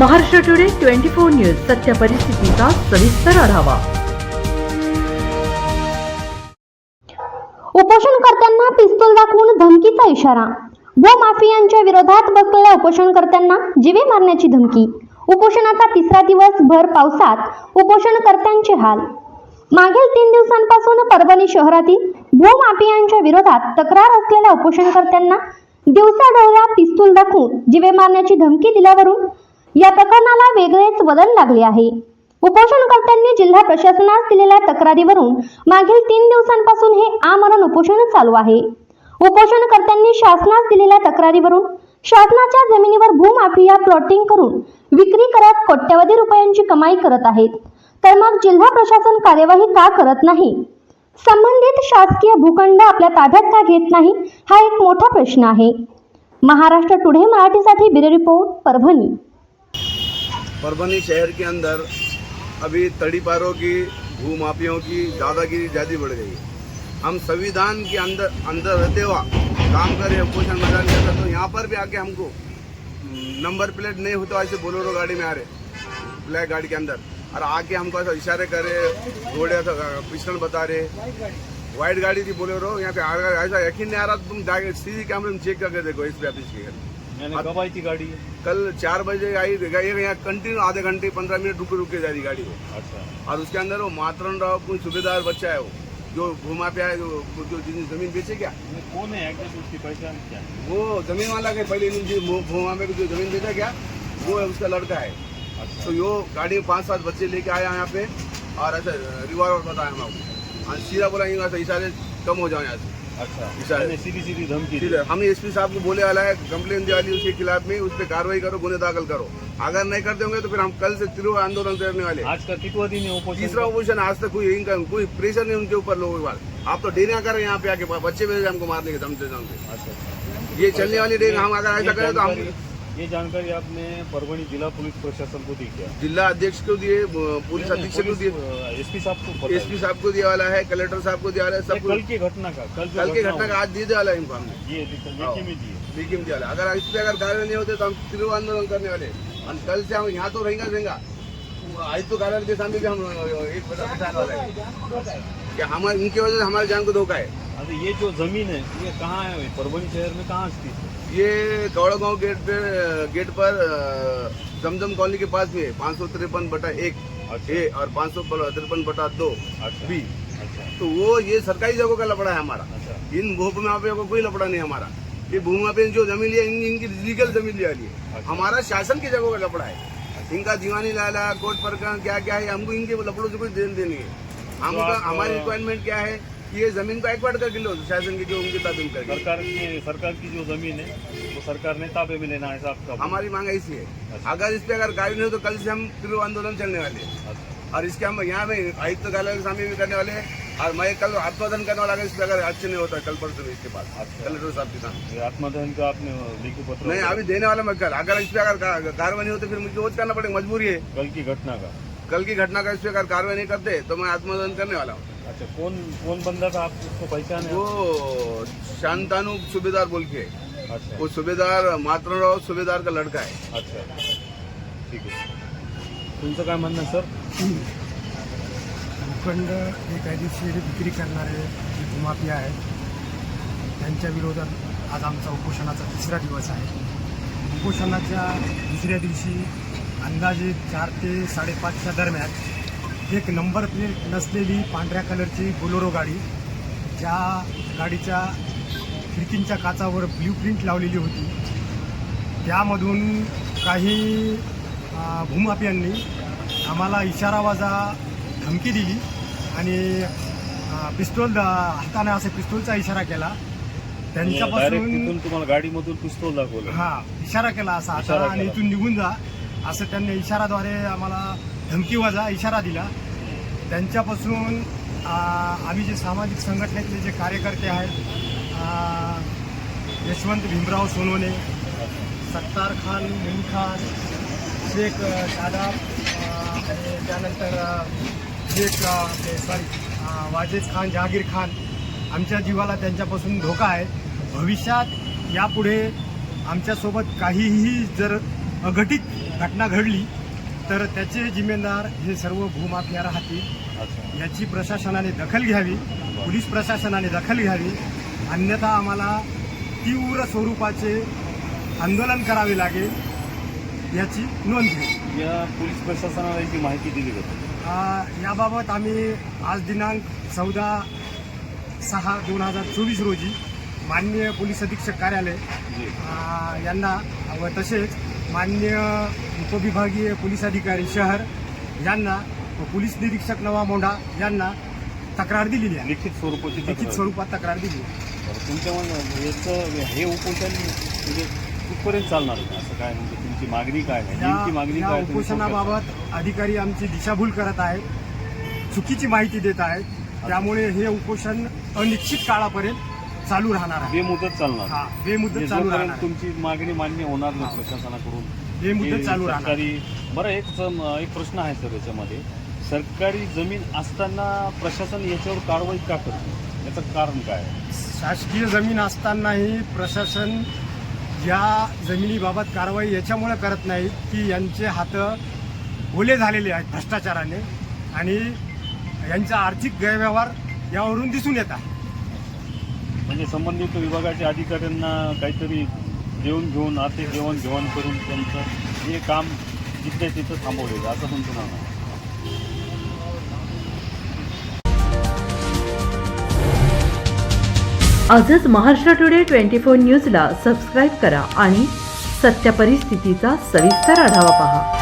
Maharashtra today twenty four news सत्य परिस्थितीचा सविस्तर आढावा. उपोषणकर्त्यांना पिस्तूल दाखवून धमकीचा इशारा. भूमाफियांच्या विरोधात बसलेल्या उपोषणकर्त्यांना जिवे मारण्याची धमकी. उपोषणाचा तिसरा दिवस भर पावसात उपोषणकर्त्यांचे हाल. मागील तीन दिवसांपासून परभणी शहरातील भूमाफियांच्या विरोधात तक्रार असलेल्या उपोषणकर्त्यांना दिवसाढवळ्या पिस्तूल दाखवून जिवे मारण्याची धमकी दिल्यावरून या प्रकरणाला वेगळेच वदन लागले आहे. उपोषणकर्त्यांनी जिल्हा प्रशासनास दिलेल्या तक्रारीवरून मागील तीन दिवसांपासून हे आमरण उपोषण चालू आहे. उपोषणकर्त्यांनी शासनास दिलेल्या तक्रारीवरून शासनाच्या जमिनीवर भूमाफिया प्लॉटिंग करून विक्री करत कोट्यवधी रुपयांची कमाई करत आहेत. तर मग जिल्हा प्रशासन कार्यवाही का करत नाही? संबंधित शासकीय भूखंड आपल्या ताब्यात का घेत नाही? हा एक मोठा प्रश्न आहे. महाराष्ट्र टुडे मराठीसाठी ब्युरो रिपोर्ट परभणी. परभनी शहर के अंदर अभी तड़ीपारों की भूमाफियों की दादागिरी ज़्यादा बढ़ गई। हम संविधान के अंदर अंदर रहते हुआ काम कर रहे पोषण मैदान के अंदर तो यहाँ पर भी आके हमको नंबर प्लेट नहीं होता, ऐसे बोलोरो गाड़ी में आ रहे ब्लैक गाड़ी के अंदर। और आके हमको ऐसा इशारे कर रहे घोड़े पिस्टल बता रहे व्हाइट गाड़ी थी बोलेरो, यहाँ पे ऐसा यकीन नहीं आ रहा, तुम सीसी कैमरे में चेक करके देखो इस पे ऑफ़िस मैंने कब आई थी गाड़ी कल चार बजे आई यहाँ कंटिन्यू आधे घंटे पंद्रह मिनट रुके रुके जा रही गाड़ी वो अच्छा। और उसके अंदर वो मातरन राव कोई सूबेदार बच्चा है वो जो घुमा पे आया जो जो ज़मीन बेचे क्या? कौन है? उसकी पहचान क्या वो ज़मीन वाला के पहले घुमा में जो ज़मीन बेचा क्या? वो है उसका लड़का है। अच्छा। तो यो गाड़ी में पाँच सात बच्चे लेके आया यहाँ पे और ऐसा रिवॉल्वर बताया हम आपको। सीधा बोला ऐसा इशारे कम हो जाओ यहाँ से। अच्छा। सीधी सीधी धमकी दी। हमने एसपी साहब को बोले वाला है कंप्लेन दिया वाली उसके खिलाफ में उस पर कार्रवाई करो गुने दाखिल करो। अगर नहीं करते होंगे तो फिर हम कल से तीव्र आंदोलन करने वाले। आज का कितवा दिन है ओपोजिशन तीसरा ऑपोजिशन आज तक कोई इनका कोई प्रेशर नहीं उनके ऊपर लोगों के पास। आप तो डेरिया कर रहे हैं यहाँ पे आके बच्चे भेजे हमको मारने के दमते अच्छा। ये चलने वाली डेरी हम अगर ऐसा करें तो हम ये जानकारी आपने परभणी जिला पुलिस प्रशासन को दी क्या? जिला अध्यक्ष को दिए पुलिस अधीक्षक को दिए। एसपी साहब को एसपी साहब को दिया वाला है कलेक्टर साहब को दिया वाला है है। सब कल की घटना का कल कल की घटना का आज दिया वाला है इनको हमने ये लेखी में दी दिया अगर इस पे अगर कार्य नहीं होते तो हम तीव्र आंदोलन करने वाले। हैं। और कल से हम यहाँ तो रहेंगे रहेंगे। आज तो कार्यालय के सामने हम एक कि हमारे इनकी वजह से हमारे जान को धोखा है। अरे ये जो ज़मीन है ये कहाँ है? परभणी शहर में कहाँ स्थित है? ये कौड़ा गाँव गेट पे गेट पर जमजम कॉलोनी के पास में पाँच सौ तिरपन बटा एक अच्छा। ए और पाँच सौ तिरपन बटा दो अच्छा। बी। अच्छा। तो वो ये सरकारी जगहों का लपड़ा है हमारा। अच्छा। इन भूमाफियों को कोई लपड़ा नहीं है हमारा। ये भूमाफिया ने जो ज़मीन लिया इन, इनकी लीगल ज़मीन लिया ली है अच्छा। हमारा शासन की जगहों का लपड़ा है। इनका दीवानी लाला कोर्ट पर क्या क्या है हमको इनके लपड़ों से कोई देन देनी है। हमका हमारी रिक्वायरमेंट क्या है? ये ज़मीन को एक्वायर करके लो शासन की जो उनकी ताबीम करके सरकार की सरकार की जो ज़मीन है वो तो सरकार ने ताबे में लेना है आपका हमारी मांग ऐसी है। अच्छा। अगर इस पे अगर कार्य नहीं हो तो कल से हम तीव्र आंदोलन चलने वाले हैं। अच्छा। और इसके हम यहाँ में आयुक्त कार्यालय के सामने भी करने वाले हैं। और मैं कल आत्मदान करने वाला इस पे अगर अच्छे नहीं होता कल परसों इसके बाद अच्छा। कलेक्टर साहब के सामने। ये आत्मदहन का आपने लिखी पत्र नहीं अभी देने वाला मैं कल। अगर इस पर अगर कार्रवाई नहीं होती फिर मुझे रोज करना पड़ेगा मजबूरी है। कल की घटना का। कल की घटना का इस पे अगर कार्रवाई नहीं करते तो मैं आत्मदान करने वाला हूँ। अच्छा कौन कौन बंदा था आप उसको पहचान? वो शांतानु सूबेदार बोल के। अच्छा। वो सूबेदार मातृराव सूबेदार का लड़का है। अच्छा। ठीक आहे तुमचं काय म्हणणं आहे, सर? भूखंड हे कायदेशीर विक्री करणारे जे भूमाफिया आहेत त्यांच्या विरोधात आज आमचा उपोषणाचा तिसरा दिवस आहे. उपोषणाच्या दुसऱ्या दिवशी अंदाजे चार ते साडेपाचच्या दरम्यान एक नंबर प्लेट नसलेली पांढऱ्या कलरची बोलोरो गाडी ज्या गाडीच्या खिडकींच्या काचावर ब्ल्यू प्रिंट लावलेली होती. त्यामधून काही भूमाफियांनी आम्हाला इशारावाजा धमकी दिली आणि पिस्तूल हाताने असे पिस्तूलचा इशारा केला. त्यांच्यापासून तुम्हाला गाडीमधून पिस्तूल दाखवलं. हा इशारा केला असा. आणि. इथून निघून जा. असं त्यांनी इशाराद्वारे आम्हाला धमकी वजा इशारा दिला. त्यांच्यापासून आम्ही जे सामाजिक संघटनेतले जे कार्यकर्ते आहेत यशवंत भीमराव सोनवणे सत्तार खान मुन खान शेख शादा शादाब आणि त्यानंतर शेख सॉरी वाजेद खान जहागीर खान आमच्या जीवाला त्यांच्यापासून धोका आहे. भविष्यात यापुढे आमच्यासोबत काहीही जर अघटित घटना घडली तर त्याचे जिम्मेदार हे सर्व भूमाफिया राहतील. याची प्रशासनाने दखल घ्यावी पोलीस प्रशासनाने दखल घ्यावी अन्यथा आम्हाला तीव्र स्वरूपाचे आंदोलन करावे लागेल याची नोंद घेऊ या पोलीस प्रशासनाला याची माहिती दिली जाते याबाबत आम्ही आज दिनांक चौदा सहा दोन हजार चोवीस रोजी माननीय पोलीस अधीक्षक कार्यालय यांना व तसेच मान्य उपविभागीय पोलीस अधिकारी शहर यांना व पोलीस निरीक्षक नवा मोंढा यांना तक्रार दिलेली आहे. लिखित स्वरूपाची लिखित. स्वरूपात तक्रार दिली तुमच्या याचं हे उपोषण म्हणजे कुठपर्यंत चालणार आहे? असं काय म्हणजे तुमची मागणी काय नेमकी मागणी या काय? तुम्ही उपोषणाबाबत अधिकारी आमची दिशाभूल करत आहेत चुकीची माहिती देत आहेत. त्यामुळे हे उपोषण अनिश्चित काळापर्यंत चालू राहणार आहे. बेमुदत चालणार. हा बेमुदत म्हणजे चालू जोपर्यंत राहणार आहे. तुमची मागणी मान्य होणार नाही प्रशासनाकडून बेमुदत चालू राहणार. सरकारी बरं एक सम- एक प्रश्न आहे सर याच्यामध्ये. सरकारी जमीन असताना प्रशासन याच्यावर कारवाई का करते? याचं कारण काय? आहे? शासकीय जमीन असतानाही प्रशासन या जमिनीबाबत कारवाई याच्यामुळे करत नाही की यांचे हात ओले झालेले आहेत भ्रष्टाचाराने आणि यांचा आर्थिक गैरव्यवहार यावरून दिसून येतात. म्हणजे संबंधित विभागाच्या अधिकाऱ्यांना काहीतरी देऊन घेऊन आर्थिक जेवण घेवाण करून त्यांचं हे काम जिथे तिथं थांबवलेलं असं तुमचं म्हणणं आहे. आजच महाराष्ट्र टुडे ट्वेंटी फोर न्यूजला सबस्क्राईब करा आणि सत्य परिस्थितीचा सविस्तर आढावा पहा.